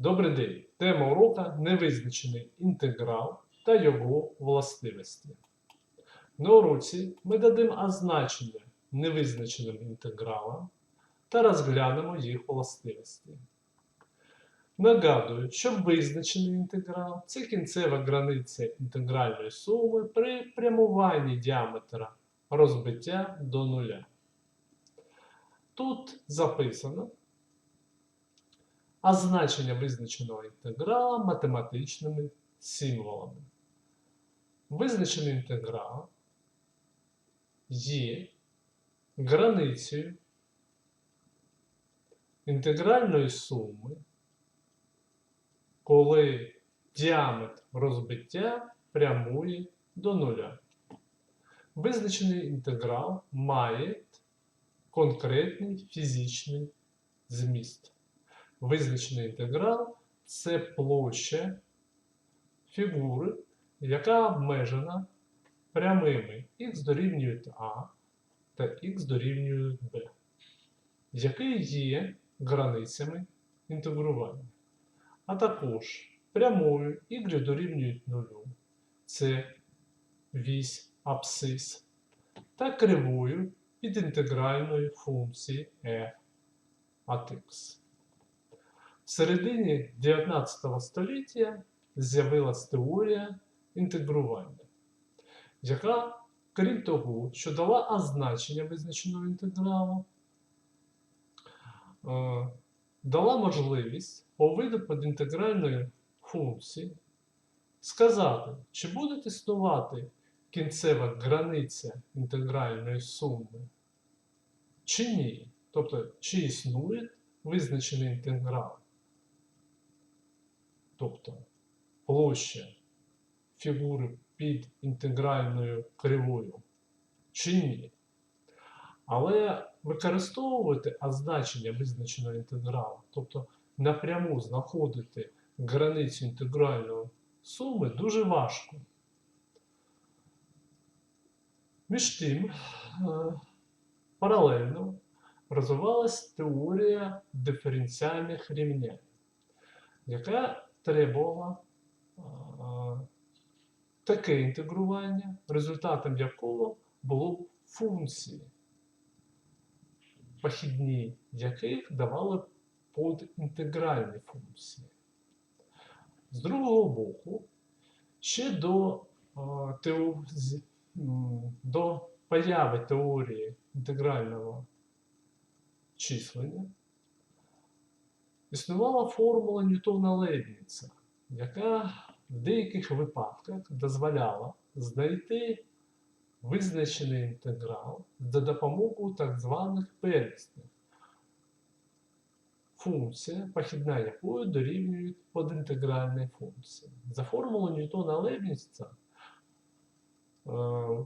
Добрий день! Тема урока невизначений інтеграл та його властивості. На уроці ми дадимо означення невизначеним інтегралам та розглянемо їх властивості. Нагадую, що визначений інтеграл це кінцева границя інтегральної суми при прямуванні діаметра розбиття до нуля. Тут записано а значення визначеного інтеграла математичними символами. Визначений інтеграл є границею інтегральної суми, коли діаметр розбиття прямує до нуля. Визначений інтеграл має конкретний фізичний зміст. Визначений інтеграл це площа фігури, яка обмежена прямими х дорівнює А та х дорівнює Б, які є границями інтегрування. А також прямою y дорівнює 0, це вісь абсцис, та кривою від інтегральної функції f от x. В середині 19 століття з'явилась теорія інтегрування, яка, крім того, що дала означення визначеного інтегралу, е, дала можливість по виду підінтегральної функції сказати, чи буде існувати кінцева границя інтегральної суми, чи ні. Тобто, чи існує визначений інтеграл тобто площа фігури під інтегральною кривою, чи ні. Але використовувати означення визначеного інтегралу, тобто напряму знаходити границю інтегральної суми дуже важко. Між тим, е, паралельно розвивалась теорія диференціальних рівнянь, яка требувала таке інтегрування, результатом якого було функції, похідні яких давали подінтегральні функції. З другого боку, ще до, до появи теорії інтегрального числення існувала формула Ньютона Лейбніца, яка в деяких випадках дозволяла знайти визначений інтеграл за допомогою так званих первісних, функція, похідна якої дорівнює подінтегральній функції. За формулою Ньютона Лейбніца е,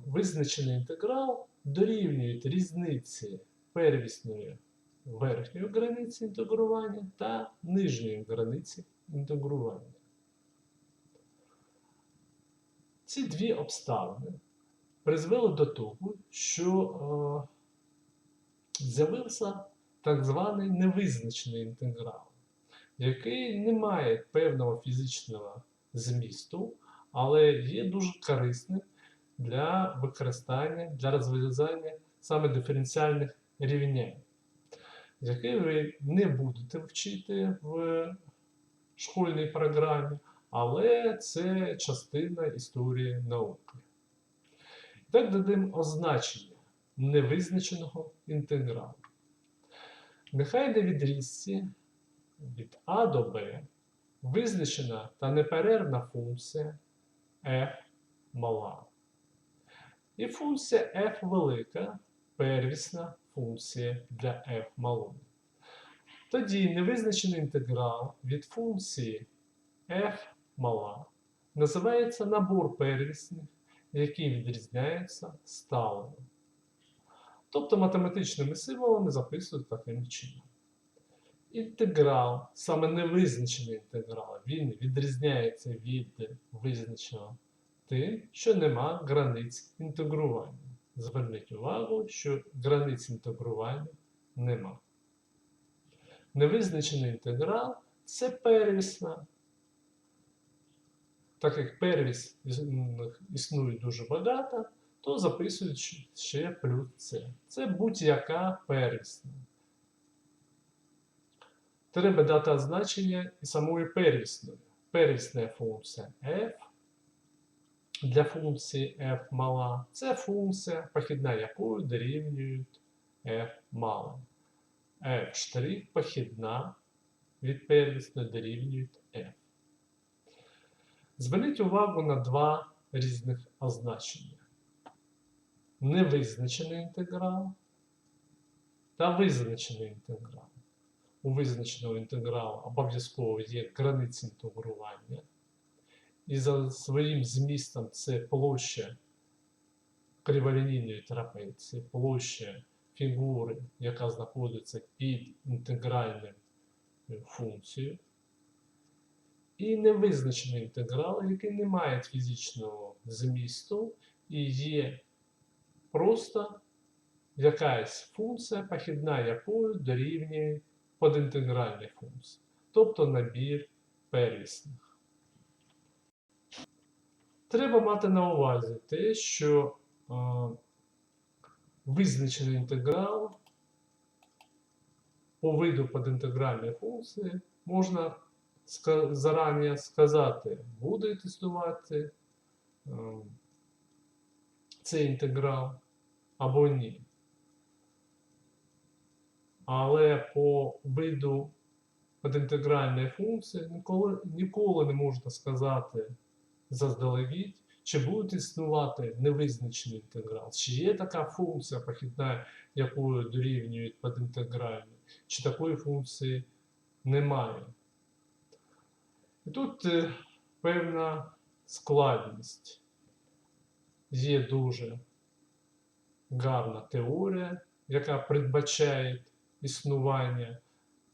визначений інтеграл дорівнює різниці первісної верхньої границі інтегрування та нижньої границі інтегрування. Ці дві обставини призвели до того, що е, з'явився так званий невизначений інтеграл, який не має певного фізичного змісту, але є дуже корисним для використання, для розв'язання саме диференціальних рівнянь який ви не будете вчити в школьній програмі, але це частина історії науки. Так дадимо означення невизначеного інтегралу. Нехай на відрізці від А до Б визначена та неперервна функція f мала. І функція f велика первісна функція для f малої. Тоді невизначений інтеграл від функції f мала називається набор первісних, які відрізняються сталими. Тобто математичними символами записують таким чином. Інтеграл, саме невизначений інтеграл, він відрізняється від визначеного тим, що нема границь інтегрування. Зверніть увагу, що границь інтегрування нема. Невизначений інтеграл це первісна. Так як первіс існує дуже багато, то записують ще плюс це. Це будь-яка первісна. Треба дати значення і самої первісної. Первісна функція f для функції f мала. Це функція, похідна якою дорівнює f мала. f похідна від первісної дорівнює f. Зверніть увагу на два різних означення. Невизначений інтеграл та визначений інтеграл. У визначеного інтегралу обов'язково є границі інтегрування. І за своїм змістом це площа криволінійної трапеції, площа фігури, яка знаходиться під інтегральною функцією. І невизначений інтеграл, який не має фізичного змісту і є просто якась функція, похідна якою дорівнює подінтегральній функції, тобто набір первісних. Треба мати на увазі те, що е, визначений інтеграл по виду подінтегральної функції можна зарані сказати, буде існувати е, цей інтеграл або ні. Але по виду подінтегральної функції ніколи, ніколи не можна сказати заздалегідь, чи буде існувати невизначений інтеграл, чи є така функція похідна, якою дорівнюють подінтегральні, чи такої функції немає. І тут е, певна складність. Є дуже гарна теорія, яка передбачає існування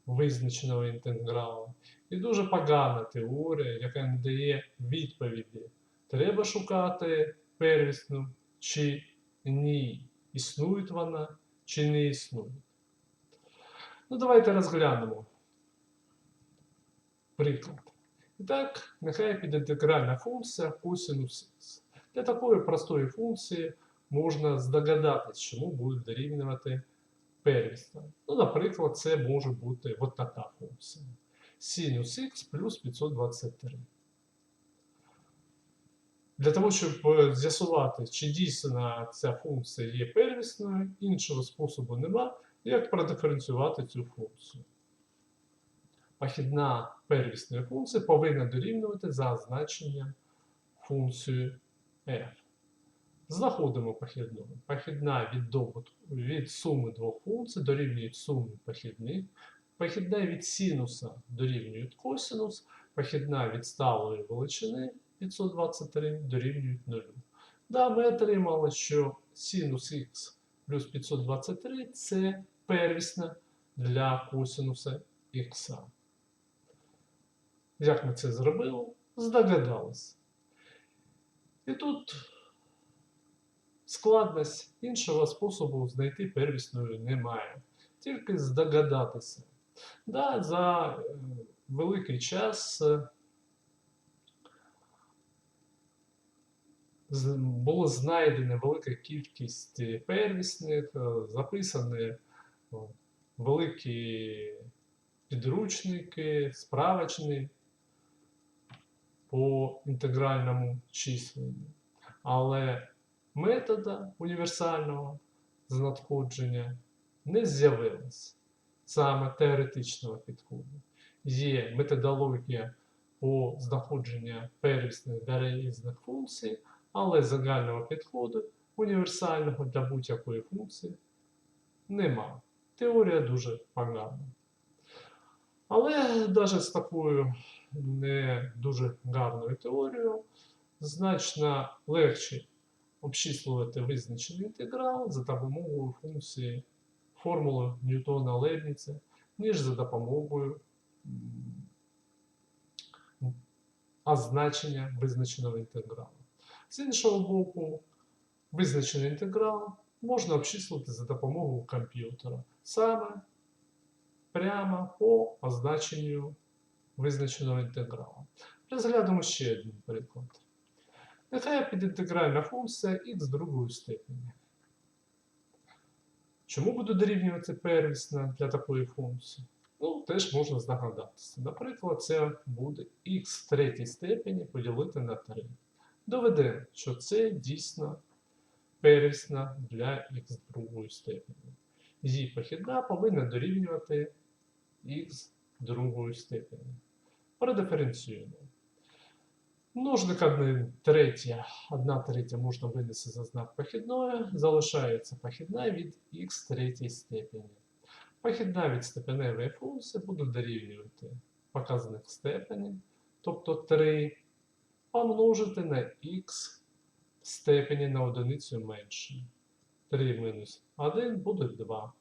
визначеного інтегралу. І дуже погана теорія, яка не дає відповіді. Треба шукати первісну чи ні. Існує вона чи не існує. Ну, давайте розглянемо приклад. І так, нехай підінтегральна функція косинус х. Для такої простої функції можна здогадатись, чому буде дорівнювати первісна. Ну, наприклад, це може бути от така функція. Синус х плюс 523. Для того, щоб е, з'ясувати, чи дійсно ця функція є первісною, іншого способу нема, як продиференціювати цю функцію. Похідна первісної функції повинна дорівнювати за значенням функції f. Знаходимо похідну. Похідна від, добутку, від суми двох функцій дорівнює сумі похідних. Похідна від синуса дорівнює косинус. Похідна від сталої величини 523 дорівнює 0. Да, ми отримали, що синус х плюс 523 це первісна для косинуса х. Як ми це зробили? Здогадались. І тут складність іншого способу знайти первісною немає. Тільки здогадатися. Да, за е, великий час е, було знайдено велика кількість первісних, е, записані великі підручники, справочні по інтегральному численню. Але метода універсального знаходження не з'явилось саме теоретичного підходу. Є методологія по знаходженню первісних та різних функцій, але загального підходу універсального для будь-якої функції нема. Теорія дуже погана. Але навіть з такою не дуже гарною теорією значно легше обчислювати визначений інтеграл за допомогою функції формули Ньютона Лейбніца, ніж за допомогою означення визначеного інтегралу. З іншого боку, визначений інтеграл можна обчислити за допомогою комп'ютера. Саме прямо по означенню визначеного інтеграла. Розглянемо ще один приклад. Нехай підінтегральна функція х другої степені. Чому буде дорівнювати первісна для такої функції? Ну, теж можна здогадатися. Наприклад, це буде х в третій степені поділити на 3. Доведемо, що це дійсно первісна для х другої степені. Її похідна повинна дорівнювати х другої степені. Продиференціюємо. Множник 1 третя, 1 третя можна винести за знак похідної, залишається похідна від х третій степені. Похідна від степеневої функції буде дорівнювати показник степені, тобто 3, помножити на х степені на одиницю менше. 3 мінус 1 буде 2.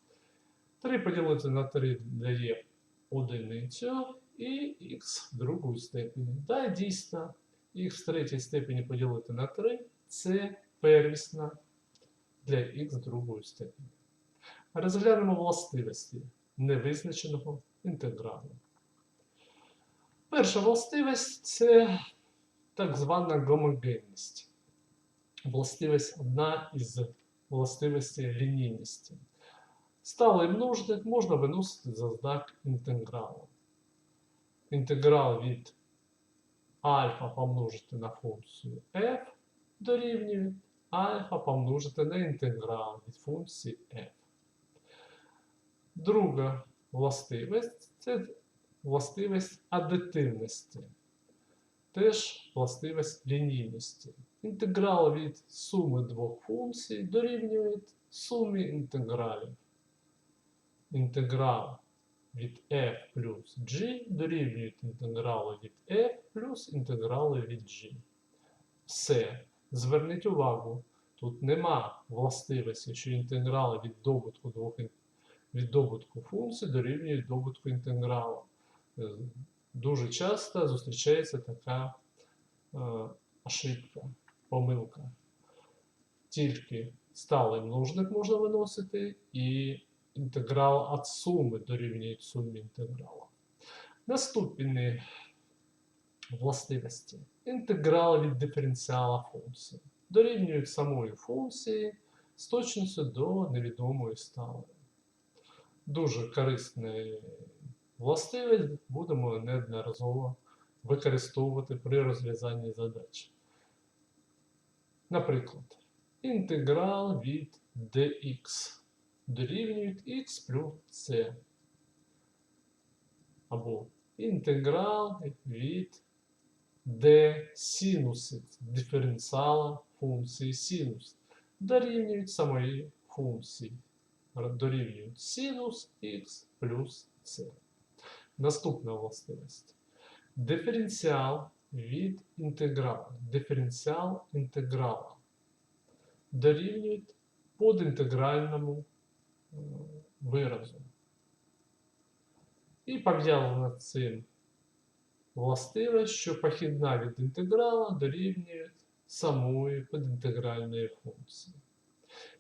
3 поділити на 3 дає одиницю і х в другої степені. Да, дійсно, х в третій степені поділити на 3 це первісна для х другої степені. Розглянемо властивості невизначеного інтегралу. Перша властивість це так звана гомогенність. Властивість одна із властивостей лінійності. Сталий множник можна виносити за знак інтегралу. Інтеграл від альфа помножити на функцію f дорівнює альфа помножити на інтеграл від функції f. Друга властивість це властивість адитивності. Теж властивість лінійності. Інтеграл від суми двох функцій дорівнює сумі інтегралів. Інтеграл від f плюс g дорівнює інтегралу від f плюс інтеграли від g. Все. Зверніть увагу, тут нема властивості, що інтеграли від добутку двох від добутку функцій дорівнюють добутку інтегралу. Е, Дуже часто зустрічається така е, ошибка, помилка. Тільки сталий множник можна виносити, і інтеграл від суми дорівнює сумі інтеграла. Наступні властивості. Інтеграл від диференціала функції. Дорівнюють самої функції з точністю до невідомої сталої. Дуже корисний властивість будемо неодноразово використовувати при розв'язанні задач. Наприклад, інтеграл від dx дорівнює x плюс c. Або інтеграл від d синуси диференціала функції синус дорівнюють самої функції. Дорівнюють синус х плюс c. Наступна властивість. Диференціал від інтеграла. Диференціал інтеграла дорівнює подінтегральному виразу. І пов'язано з цим властивість, що похідна від інтеграла дорівнює самої подінтегральної функції.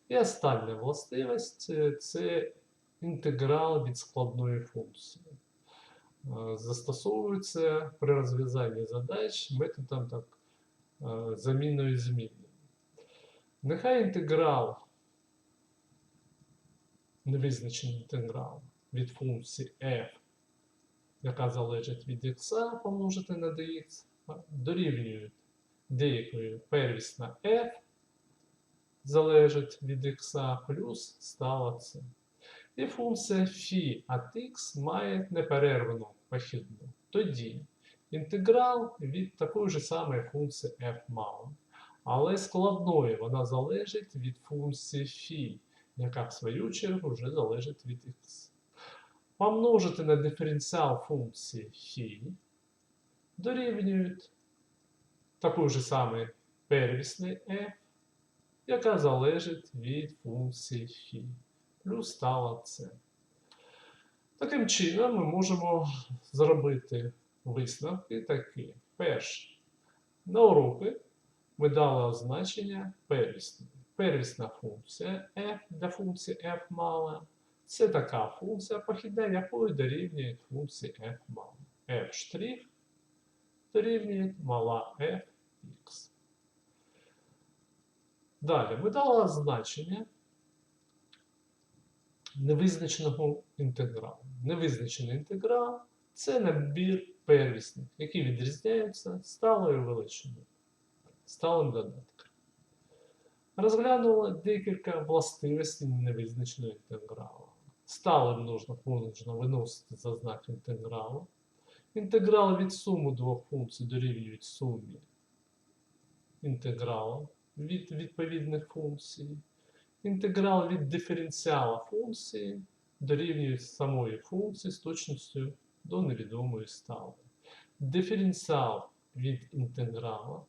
І остання властивість це інтеграл від складної функції. Е, Застосовується при розв'язанні задач методом так, е, замінної зміни. Нехай інтеграл, невизначений інтеграл від функції f, яка залежить від x помножити на dx, дорівнює деякої первісна f, залежить від x плюс стала c. І функція φ від x має неперервну похідну. Тоді інтеграл від такої ж самої функції f мало. Але складної вона залежить від функції φ, яка в свою чергу вже залежить від x. Помножити на диференціал функції φ дорівнюють такої ж самої первісної f, яка залежить від функції φ плюс стала c. Таким чином, ми можемо зробити висновки такі. Перше. На уроки ми дали означення первісної. Первісна функція f для функції f мала. Це така функція, похідна якої дорівнює функції f мала. f' дорівнює мала fx. Далі ми дали значення невизначеного інтегралу. Невизначений інтеграл це набір первісних, які відрізняються сталою величиною, сталим додатком. Розглянули декілька властивостей невизначеного інтегралу. Сталим нужно нужно виносити за знак інтегралу. Інтеграл від суми двох функцій дорівнюють сумі інтегралу від відповідних функцій. Інтеграл від диференціала функції дорівнює самої функції з точністю до невідомої стали. Диференціал від інтеграла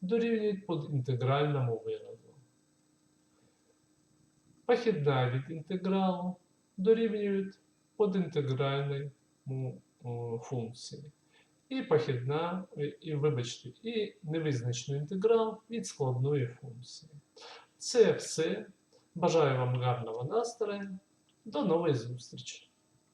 дорівнює подінтегральному виразу. Похідна від інтегралу дорівнює подінтегральній о, функції. І похідна, і, вибачте, і невизначений інтеграл від складної функції. Це все. Бажаю вам гарного настрою. До нової зустрічі!